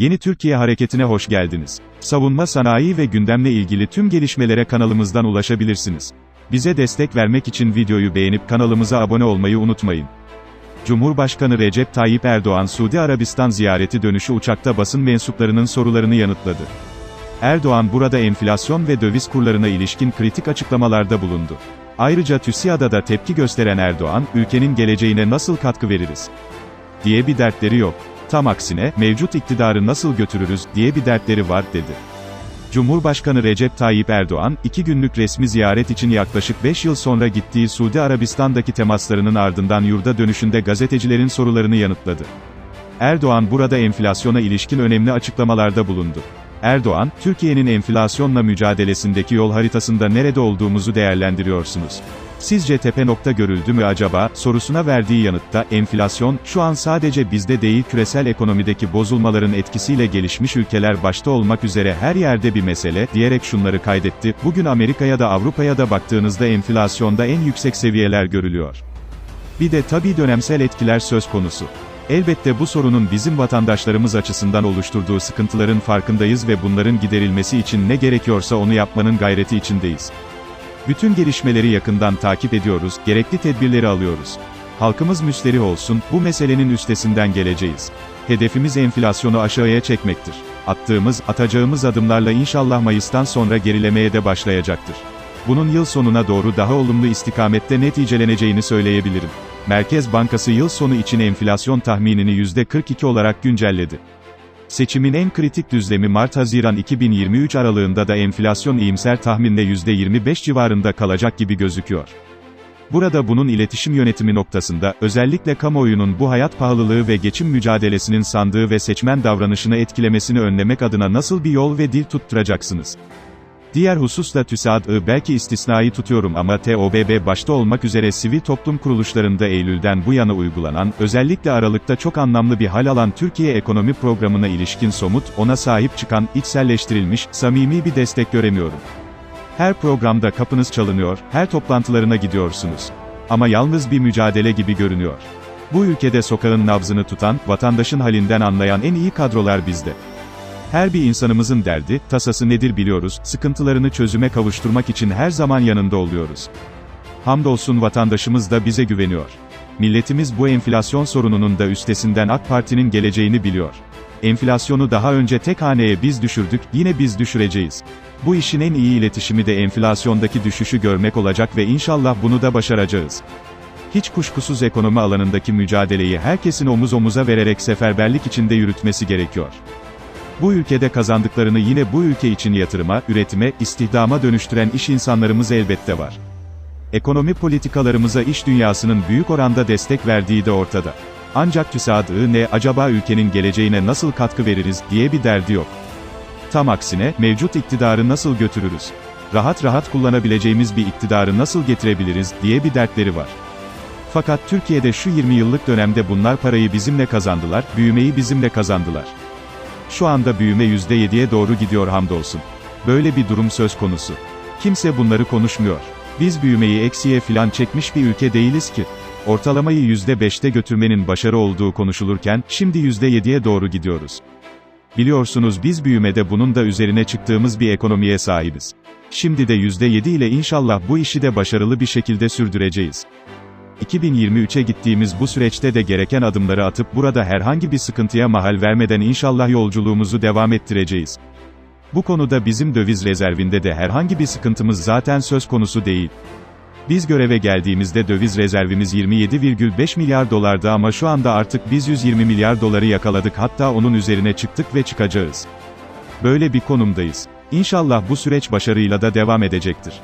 Yeni Türkiye Hareketi'ne hoş geldiniz. Savunma sanayi ve gündemle ilgili tüm gelişmelere kanalımızdan ulaşabilirsiniz. Bize destek vermek için videoyu beğenip kanalımıza abone olmayı unutmayın. Cumhurbaşkanı Recep Tayyip Erdoğan Suudi Arabistan ziyareti dönüşü uçakta basın mensuplarının sorularını yanıtladı. Erdoğan burada enflasyon ve döviz kurlarına ilişkin kritik açıklamalarda bulundu. Ayrıca TÜSİAD'a da tepki gösteren Erdoğan, ülkenin geleceğine nasıl katkı veririz? diye bir dertleri yok. Tam aksine, mevcut iktidarı nasıl götürürüz, diye bir dertleri var, dedi. Cumhurbaşkanı Recep Tayyip Erdoğan, iki günlük resmi ziyaret için yaklaşık 5 yıl sonra gittiği Suudi Arabistan'daki temaslarının ardından yurda dönüşünde gazetecilerin sorularını yanıtladı. Erdoğan burada enflasyona ilişkin önemli açıklamalarda bulundu. Erdoğan, Türkiye'nin enflasyonla mücadelesindeki yol haritasında nerede olduğumuzu değerlendiriyorsunuz. Sizce tepe nokta görüldü mü acaba, sorusuna verdiği yanıtta, enflasyon, şu an sadece bizde değil küresel ekonomideki bozulmaların etkisiyle gelişmiş ülkeler başta olmak üzere her yerde bir mesele, diyerek şunları kaydetti, bugün Amerika'ya da Avrupa'ya da baktığınızda enflasyonda en yüksek seviyeler görülüyor. Bir de tabii dönemsel etkiler söz konusu. Elbette bu sorunun bizim vatandaşlarımız açısından oluşturduğu sıkıntıların farkındayız ve bunların giderilmesi için ne gerekiyorsa onu yapmanın gayreti içindeyiz. Bütün gelişmeleri yakından takip ediyoruz, gerekli tedbirleri alıyoruz. Halkımız müsterih olsun, bu meselenin üstesinden geleceğiz. Hedefimiz enflasyonu aşağıya çekmektir. Attığımız, atacağımız adımlarla inşallah Mayıs'tan sonra gerilemeye de başlayacaktır. Bunun yıl sonuna doğru daha olumlu istikamette neticeleneceğini söyleyebilirim. Merkez Bankası yıl sonu için enflasyon tahminini %42 olarak güncelledi. Seçimin en kritik düzlemi Mart-Haziran 2023 aralığında da enflasyon iyimser tahminle %25 civarında kalacak gibi gözüküyor. Burada bunun iletişim yönetimi noktasında, özellikle kamuoyunun bu hayat pahalılığı ve geçim mücadelesinin sandığı ve seçmen davranışını etkilemesini önlemek adına nasıl bir yol ve dil tutturacaksınız? Diğer hususla TÜSAD'ı belki istisnai tutuyorum ama TOBB başta olmak üzere sivil toplum kuruluşlarında Eylül'den bu yana uygulanan, özellikle Aralık'ta çok anlamlı bir hal alan Türkiye Ekonomi Programı'na ilişkin somut, ona sahip çıkan, içselleştirilmiş, samimi bir destek göremiyorum. Her programda kapınız çalınıyor, her toplantılarına gidiyorsunuz. Ama yalnız bir mücadele gibi görünüyor. Bu ülkede sokağın nabzını tutan, vatandaşın halinden anlayan en iyi kadrolar bizde. Her bir insanımızın derdi, tasası nedir biliyoruz, sıkıntılarını çözüme kavuşturmak için her zaman yanında oluyoruz. Hamdolsun vatandaşımız da bize güveniyor. Milletimiz bu enflasyon sorununun da üstesinden AK Parti'nin geleceğini biliyor. Enflasyonu daha önce tek haneye biz düşürdük, yine biz düşüreceğiz. Bu işin en iyi iletişimi de enflasyondaki düşüşü görmek olacak ve inşallah bunu da başaracağız. Hiç kuşkusuz ekonomi alanındaki mücadeleyi herkesin omuz omuza vererek seferberlik içinde yürütmesi gerekiyor. Bu ülkede kazandıklarını yine bu ülke için yatırıma, üretime, istihdama dönüştüren iş insanlarımız elbette var. Ekonomi politikalarımıza iş dünyasının büyük oranda destek verdiği de ortada. Ancak TÜSAD'ı ne, acaba ülkenin geleceğine nasıl katkı veririz, diye bir derdi yok. Tam aksine, mevcut iktidarı nasıl götürürüz? Rahat rahat kullanabileceğimiz bir iktidarı nasıl getirebiliriz, diye bir dertleri var. Fakat Türkiye'de şu 20 yıllık dönemde bunlar parayı bizimle kazandılar, büyümeyi bizimle kazandılar. Şu anda büyüme %7'ye doğru gidiyor hamdolsun. Böyle bir durum söz konusu. Kimse bunları konuşmuyor. Biz büyümeyi eksiye filan çekmiş bir ülke değiliz ki. Ortalamayı %5'te götürmenin başarı olduğu konuşulurken, şimdi %7'ye doğru gidiyoruz. Biliyorsunuz biz büyümede bunun da üzerine çıktığımız bir ekonomiye sahibiz. Şimdi de %7 ile inşallah bu işi de başarılı bir şekilde sürdüreceğiz. 2023'e gittiğimiz bu süreçte de gereken adımları atıp burada herhangi bir sıkıntıya mahal vermeden inşallah yolculuğumuzu devam ettireceğiz. Bu konuda bizim döviz rezervinde de herhangi bir sıkıntımız zaten söz konusu değil. Biz göreve geldiğimizde döviz rezervimiz 27,5 milyar dolardı ama şu anda artık biz 120 milyar doları yakaladık hatta onun üzerine çıktık ve çıkacağız. Böyle bir konumdayız. İnşallah bu süreç başarıyla da devam edecektir.